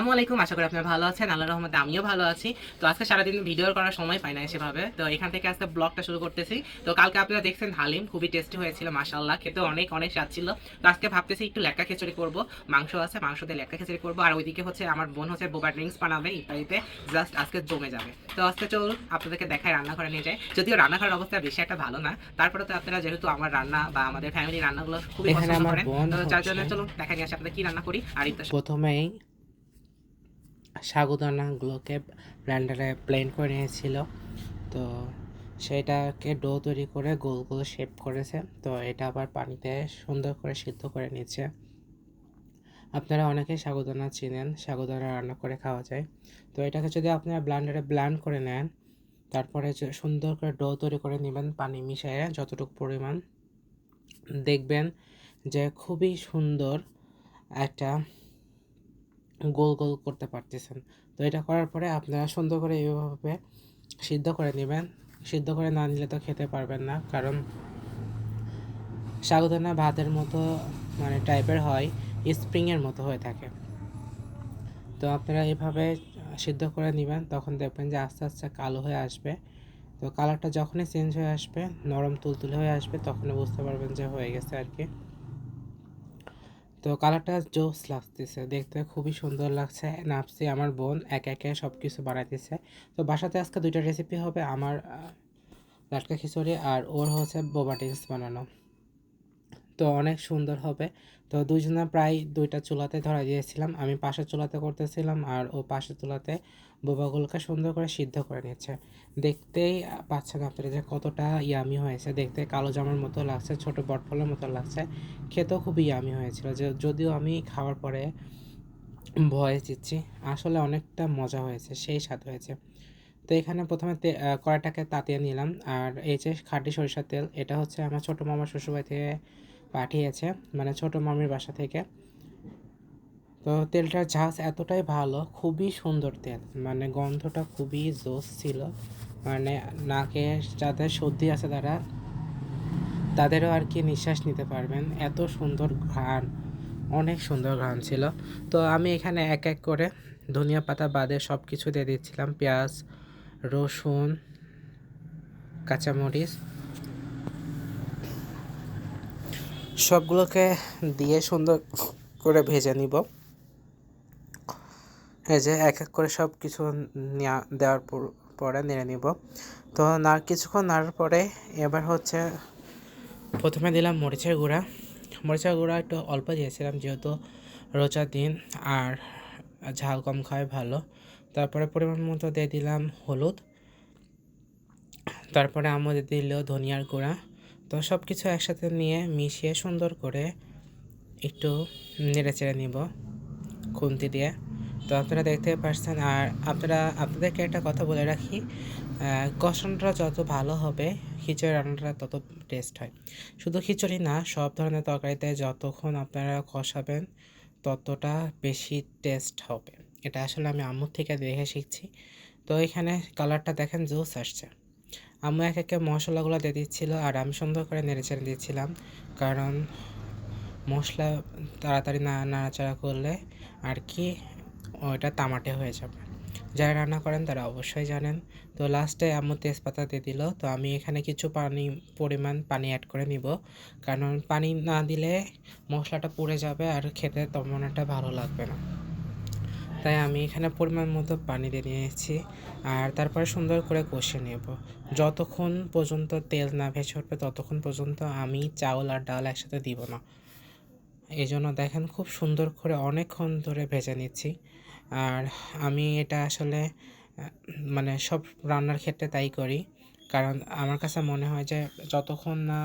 আসসালামু আলাইকুম আশা করি আপনারা ভালো আছেন। আল্লাহ রহমতে আমিও ভালো আছি। তো আজকে সারাদিন ভিডিও করার সময় পাই না সেভাবে। তো এখান থেকে আজকে ব্লগটা শুরু করতেছি। তো কালকে আপনারা দেখছেন হালিম খুবই টেস্টি হয়েছিল মাশাল্লাহ খেতে অনেক অনেক স্বাদ ছিল। তো আজকে ভাবতেছি একটু লেটকা খিচুড়ি করব। মাংস আছে মাংস দিয়ে লেটকা খিচুড়ি করব। আর ওইদিকে হচ্ছে আমার বোন হচ্ছে বোবা ড্রিঙ্কস বানাবে ইত্যাদিতে জাস্ট আজকে জমে যাবে। তো আজকে চলুন আপনাদেরকে দেখায় রান্নাঘরে নিয়ে যায় যদিও রান্নাঘরের অবস্থা বেশি একটা ভালো না তারপরে তো আপনারা যেহেতু আমার রান্না বা আমাদের ফ্যামিলি রান্নাগুলো খুবই পছন্দ করেন তো যার জন্য চলুন দেখা নিয়ে আসে আপনাদের কি রান্না করি। আর প্রথমেই সাগুদানাগুলোকে ব্লেন্ডারে প্লেন করে নিয়েছিল। তো সেটাকে ডো তৈরি করে গোল গোল শেপ করেছে। তো এটা আবার পানিতে সুন্দর করে সিদ্ধ করে নিচ্ছে। আপনারা অনেকেই সাগুদানা চিনেন, সাগুদানা রান্না করে খাওয়া যায়। তো এটাকে যদি আপনারা ব্লেন্ডারে ব্ল্যান্ড করে নেন, তারপরে সুন্দর করে ডো তৈরি করে নেবেন পানি মিশিয়ে যতটুকু পরিমাণ, দেখবেন যে খুবই সুন্দর একটা গোল গোল করতে পারতেছেন। তো এটা করার পরে আপনারা সুন্দর করে এইভাবে সিদ্ধ করে নেবেন। সিদ্ধ করে না নিলে তো খেতে পারবেন না, কারণ সাগুদানা ভাতের মতো মানে টাইপের হয় স্প্রিংয়ের মতো হয়ে থাকে। তো আপনারা এভাবে সিদ্ধ করে নেবেন, তখন দেখবেন যে আস্তে আস্তে কালো হয়ে আসবে। তো কালারটা যখনই চেঞ্জ হয়ে আসবে, নরম, তুলতুলে হয়ে আসবে, তখনই বুঝতে পারবেন যে হয়ে গেছে আর কি। তো কালারটা জোস লাগতেছে। দেখতে খুবই সুন্দর লাগছে। নাপসি আমার বোন এক একে সব কিছু বানাইতেছে। তো বাসাতে আজকে দুইটা রেসিপি হবে, আমার লাটকা খিচুড়ি আর ওর হচ্ছে বোবা টিংস বানানো। তো অনেক সুন্দর হবে। তো দুইজনে প্রায় দুইটা চুলাতে ধরা দিয়েছিলাম আমি পাশের চুলাতে করতেছিলাম আর ও পাশের চুলাতে বোবাগুলোকে সুন্দর করে সিদ্ধ করে নিচ্ছে। দেখতেই পাচ্ছেন আপনারা যে কতটা ইয়ামি হয়েছে। দেখতে কালো জামার মতো লাগছে, ছোট বটফলের মতো লাগছে। খেতেও খুবই ইয়ামি হয়েছিল। যে, যদিও আমি খাওয়ার পরে ভয়ে চিচ্ছি আসলে অনেকটা মজা হয়েছে, সেই স্বাদ হয়েছে। তো এখানে প্রথমে কড়াইটাকে তাতিয়ে নিলাম। আর এই যে খাঁটি সরিষার তেল, এটা হচ্ছে আমার ছোটো মামার শ্বশুরবাড়ি থেকে পাঠিয়েছে মানে ছোটো মামির বাসা থেকে। তো তেলটার ঝাঁজ এতটাই ভালো, খুবই সুন্দর তেল। মানে গন্ধটা খুবই জোস ছিল। মানে নাকে যাদের সর্দি আছে তারা, তাদেরও আর কি নিঃশ্বাস নিতে পারবেন। এত সুন্দর ঘ্রাণ, অনেক সুন্দর ঘ্রাণ ছিল। তো আমি এখানে এক এক করে ধনিয়া পাতা বাদে সব কিছু দিয়ে দিচ্ছিলাম। পেঁয়াজ, রসুন, কাঁচামরিচ সবগুলোকে দিয়ে সুন্দর করে ভেজে নিব। যে এক এক করে সব কিছু দেওয়ার পর- নেড়ে নিব। তো না, কিছুক্ষণ নাড়ার পরে এবার হচ্ছে প্রথমে দিলাম মরিচের গুঁড়া। মরিচের গুঁড়া একটু অল্প দিয়েছিলাম যেহেতু রোজার দিন আর ঝাল কম খায় ভালো। তারপরে পরিমাণ মতো দিয়ে দিলাম হলুদ। তারপরে আমাদের দিল ধনিয়ার গুঁড়া। তো সব কিছু একসাথে নিয়ে মিশিয়ে সুন্দর করে একটু নেড়ে চেড়ে নিব খুন্তি দিয়ে। তো আপনারা দেখতে পাচ্ছেন আর আপনারা আপনাদেরকে একটা কথা বলে রাখি আহ, কষানোটা যত ভালো হবে খিচুড়ি রান্নাটা তত টেস্ট হয়। শুধু খিচুড়ি না সব ধরনের তরকারিতে যতক্ষণ আপনারা কষাবেন ততটা বেশি টেস্ট হবে। এটা আসলে আমি আম্মুর থেকে দেখে শিখছি। তো এখানে কালারটা দেখেন জুস আসছে। আম্মু এক একে মশলাগুলো দিয়ে দিচ্ছিল আর আমি সুন্দর করে নেড়ে চেড়ে দিচ্ছিলাম কারণ মশলা তাড়াতাড়ি না, নাড়াচাড়া করলে আর কি ওইটা তামাটে হয়ে যাবে। যারা রান্না করেন তারা অবশ্যই জানেন। তো লাস্টে আম্মু তেজপাতা দিয়ে দিল। তো আমি এখানে কিছু পানি, পরিমাণ পানি অ্যাড করে নিব। কারণ পানি না দিলে মশলাটা পুড়ে যাবে আর খেতে তেমন একটা ভালো লাগবে না। তাই আমি এখানে পরিমাণ মতো পানি দিয়ে নিয়েছি। আর তারপরে সুন্দর করে কষে নেব। যতক্ষণ পর্যন্ত তেল না ভেসে উঠবে, ততক্ষণ পর্যন্ত আমি চাউল আর ডাল একসাথে দিব না। এই জন্য দেখেন খুব সুন্দর করে অনেকক্ষণ ধরে ভেজে নিচ্ছি। আর আমি এটা আসলে মানে সব রান্নার ক্ষেত্রে তাই করি। কারণ আমার কাছে মনে হয় যে যতক্ষণ না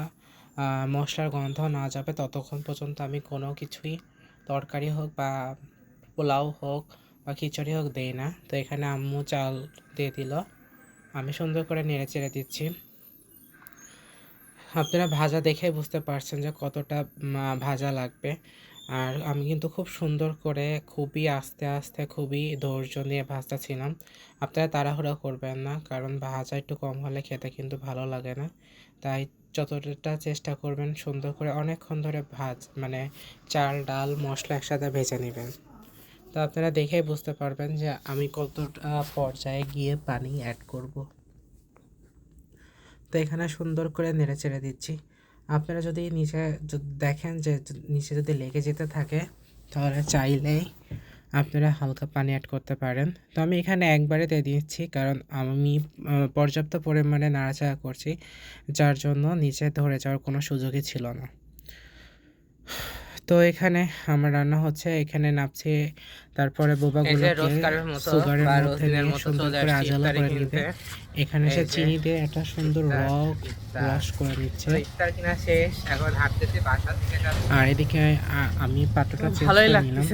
মশলার গন্ধ না যাবে, ততক্ষণ পর্যন্ত আমি কোনো কিছুই, তরকারি হোক বা পোলাও হোক বা খিচুড়ি হোক দেই না। তো এখানে আম্মু চাল দিয়ে দিল। আমি সুন্দর করে নেড়ে চেড়ে দিচ্ছি। আপনারা ভাজা দেখে বুঝতে পারছেন যে কতটা ভাজা লাগবে। আর আমি কিন্তু খুব সুন্দর করে খুবই আস্তে আস্তে খুবই ধৈর্য নিয়ে ভাজটা ছিলাম। আপনারা তাড়াহুড়া করবেন না, কারণ ভাজা একটু কম হলে খেতে কিন্তু ভালো লাগে না। তাই যতটা চেষ্টা করবেন সুন্দর করে অনেকক্ষণ ধরে ভাজ মানে চাল, ডাল, মশলা একসাথে ভেজে নেবেন। তো আপনারা দেখেই বুঝতে পারবেন যে আমি কতটা পর্যায়ে গিয়ে পানি অ্যাড করব। তো এখানে সুন্দর করে নেড়ে চেড়ে দিচ্ছি। আপনারা যদি নিচে দেখেন যে নিচে যদি লেগে যেতে থাকে, তাহলে চাইলেই আপনারা হালকা পানি অ্যাড করতে পারেন। তো আমি এখানে একবারে দিয়ে দিচ্ছি, কারণ আমি পর্যাপ্ত পরিমাণে নাড়াচাড়া করছি, যার জন্য নিচে ধরে যাওয়ার কোনো সুযোগই ছিল না। তো এখানে আমার রান্না হচ্ছে, এখানে নাপছি তারপরে বোবাগুলোকে সুগারের মধ্যে নিয়ে সুন্দর করে আজালা করে নিবে। এখানে সে চিনি দিয়ে একটা সুন্দর রক। রস করে নিচ্ছে। তো আর এদিকে আমি পাত্রটা চেঞ্জ ভালোই করে নিলাম।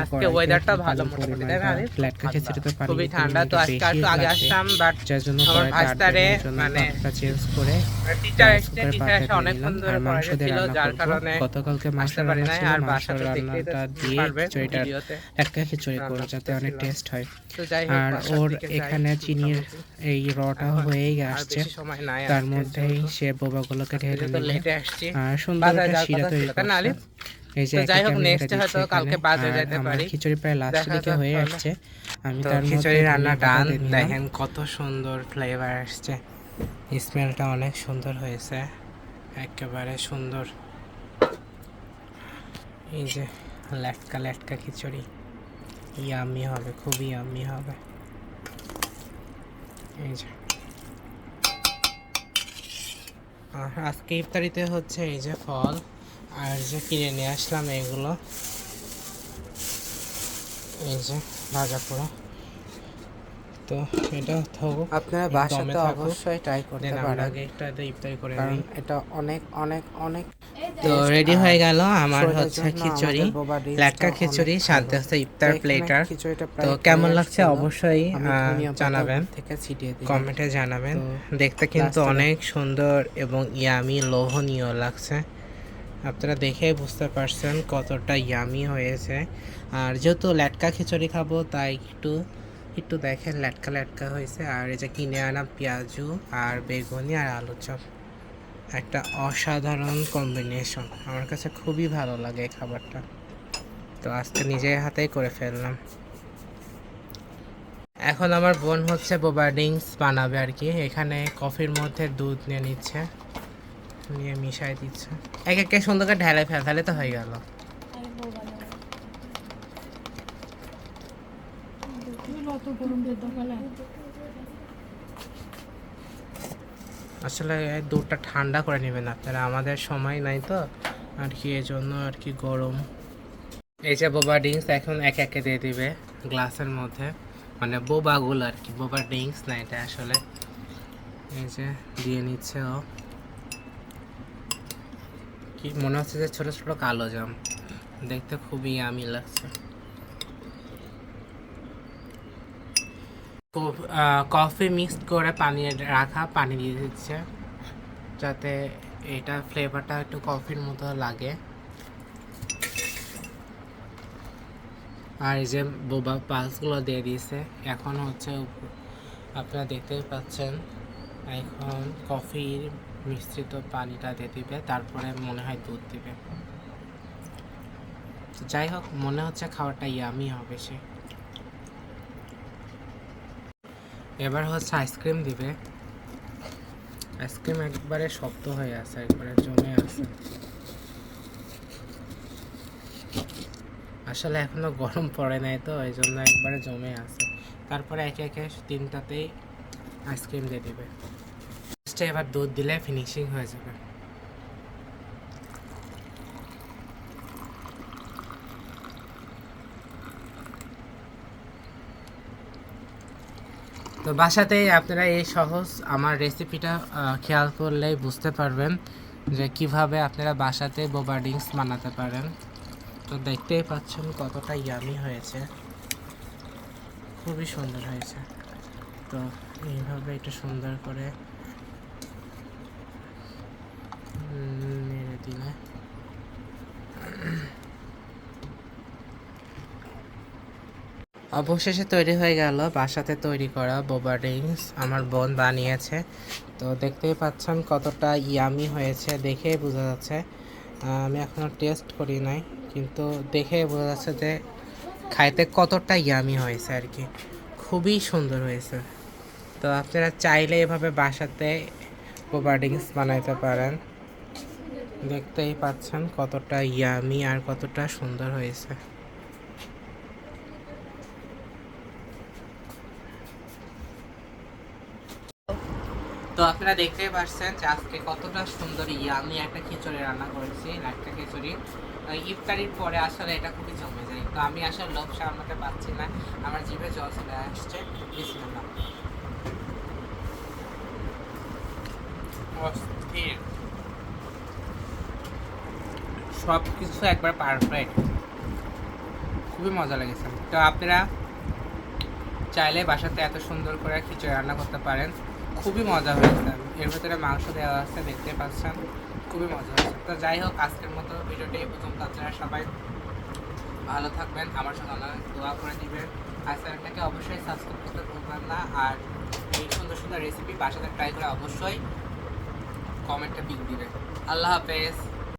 আজকে একটু ভালো মোটামুটি, তাই না আরিফ? প্লেটকা খিচুড়িতে পানি খুবই ঠান্ডা তো আজকে আর একটু আগে লাগছে। আসতাম বাট যার জন্য আমার ভাস্তারে মানে চেঞ্জ করে টিচার এসছে cooker টিচার এসে অনেকক্ষণ। ধরে মাংস দিয়ে ছিল রান্না যার কারণে গতকালকে মাংস পারি রান্না নাই ছিল আর মাংস রান্নাটা তো দিয়ে পারবেন একটা খিচুড়ি করব যাতে অনেক টেস্ট হয়। আর ওর এখানে চিনির এই রটা হয়েই আসছে। তার মধ্যেই যেহেতু। সে বোবাগুলোকে ঢেলে আর সুন্দর একটা শিরা তৈরি করছে। এই যে যাই হোক, আমি হয়তো কালকে আর পারি। খিচুড়ি প্রায় লাস্টের দেখা দিকে হয়ে আসছে। আমি তার মধ্যে খিচুড়ি রান্না ডান দেখেন কত সুন্দর ফ্লেভার আসছে। স্মেলটা অনেক সুন্দর হয়েছে। একেবারে সুন্দর। এই যে ল্যাটকা ল্যাটকা খিচুড়ি। ইয়ামি হবে খুবই ইয়ামি হবে। এই যে। আর আজকে ইফতারিতে হচ্ছে এই যে ফল আর যে কিনে নিয়ে আসলাম এগুলো। এই যে ভাজা পোড়া। তো এটা থাকুক আপনারা বাসাতে। অবশ্যই ট্রাই করতে পারেন। আগে এটা ইফতারি করে কারণ এটা অনেক অনেক অনেক তো রেডি হয়ে গেল আমার হচ্ছে খিচুড়ি লাটকা খিচুড়ি সাথে হচ্ছে ইফতার প্লেটার তো কেমন লাগছে? অবশ্যই জানাবেন। কমেন্টে জানাবেন। দেখতে কিন্তু অনেক সুন্দর এবং ইয়ামি লোভনীয় লাগছে। আপনারা দেখেই বুঝতে পারছেন কতটা ইয়ামি হয়েছে। আর যেহেতু ল্যাটকা খিচুড়ি খাব তাই একটু একটু দেখেন ল্যাটকা ল্যাটকা হয়েছে। আর এই যে কিনে আনা পেঁয়াজু আর বেগুনি আর আলু চপ একটা অসাধারণ কম্বিনেশন আমার কাছে খুবই ভালো লাগে এই খাবারটা। তো আজকে নিজের হাতেই করে ফেললাম। এখন আমার বোন হচ্ছে বোবা ড্রিঙ্কস বানাবে আর কি। এখানে কফির মধ্যে দুধ নিয়ে নিচ্ছে। নিয়ে মিশাই দিচ্ছে। এক একে সুন্দর করে ঢেলে ফেল তাহলে তো হয়ে গেল। আসলে দুধটা ঠান্ডা করে নেবেন আপনারা, আমাদের সময় নাই তো, আর কি এই জন্য আর কি গরম। এই যে বোবা ড্রিঙ্কস এখন এক একে দিয়ে দিবে গ্লাসের মধ্যে মানে বোবাগুলো আর কি, বোবা ড্রিঙ্কস না এটা আসলে। এই যে দিয়ে নিচ্ছে ও। কি মনে হচ্ছে যে ছোটো ছোটো কালো জাম, দেখতে খুবই আমি লাগছে। কফি মিক্সড করে পানি রাখা, পানি দিয়ে দিচ্ছে, যাতে এটা ফ্লেভারটা একটু কফির মতো লাগে। আর এই যে বোবা পালসগুলো দিয়ে দিয়েছে, এখন হচ্ছে আপনারা দেখতেই পাচ্ছেন, এখন কফির মিশ্রিত পানিটা দিয়ে দিবে, তারপরে মনে হয় দুধ দিবে। যাই হোক, মনে হচ্ছে খাবারটা ইয়ামি হবে সে। এবার হচ্ছে আইসক্রিম দিবে। আইসক্রিম একবারে শক্ত হয়ে আছে, একবারে জমে আছে। আসলে এখনও গরম পড়ে নাই তো, এই জন্য একবারে জমে আছে। তারপরে একে একে তিনটাতেই আইসক্রিম দিয়ে দিবে। এবার দুধ দিলে ফিনিশিং হয়ে যাবে। তো বাসাতেই আপনারা এই সহজ আমার রেসিপিটা খেয়াল করলেই বুঝতে পারবেন যে কীভাবে আপনারা বাসাতে বোবা ড্রিঙ্কস বানাতে পারেন। তো দেখতেই পাচ্ছেন কতটা ইয়ামি হয়েছে। খুবই সুন্দর হয়েছে। তো এইভাবে একটু সুন্দর করে নেড়ে দিলে। অবশেষে তৈরি হয়ে গেল বাসাতে তৈরি করা বোবা ড্রিঙ্কস আমার বোন বানিয়েছে। তো দেখতেই পাচ্ছেন কতটা ইয়ামি হয়েছে দেখেই বোঝা যাচ্ছে। আমি এখনও টেস্ট করি নাই, কিন্তু দেখে বোঝা যাচ্ছে যে খাইতে কতটা ইয়ামি হয়েছে আর কি। খুবই সুন্দর হয়েছে। তো আপনারা চাইলে এভাবে বাসাতে কোবা ড্রিঙ্কস বানাইতে পারেন। দেখতেই পাচ্ছেন কতটা ইয়ামি আর কতটা সুন্দর হয়েছে। তো আপনারা দেখতেই পাচ্ছেন যে আজকে কতটা সুন্দর ইয়ামি একটা খিচুড়ি রান্না করেছি একটা খিচুড়ি। ইফতারির পরে আসলে এটা খুবই জমে যায়। তো আমি আসলে লোভ সামলাতে পারছি না, আমার জিভে জল চলে আসছে। বিসমিল্লাহ। অস্থির। সব কিছু একবার পারফেক্ট খুবই মজা লেগেছে। তো আপনারা চাইলে বাসাতে এত সুন্দর করে খিচুড়ি রান্না করতে পারেন। খুবই মজা হয়েছে। এর ভেতরে মাংস দেওয়া আছে, দেখতে পাচ্ছেন। খুবই মজা হয়েছে। তো যাই হোক, আজকের মতো ভিডিওটি প্রথম আপনারা সবাই ভালো থাকবেন। আমার সঙ্গে অনেক দোয়া করে দিবেন। আর চ্যানেলটাকে অবশ্যই সাবস্ক্রাইব করতে ভুলবেন না। আর এই সুন্দর সুন্দর রেসিপি বাসাতে ট্রাই করে অবশ্যই কমেন্টে পিক দিবেন। আল্লাহ হাফেজ।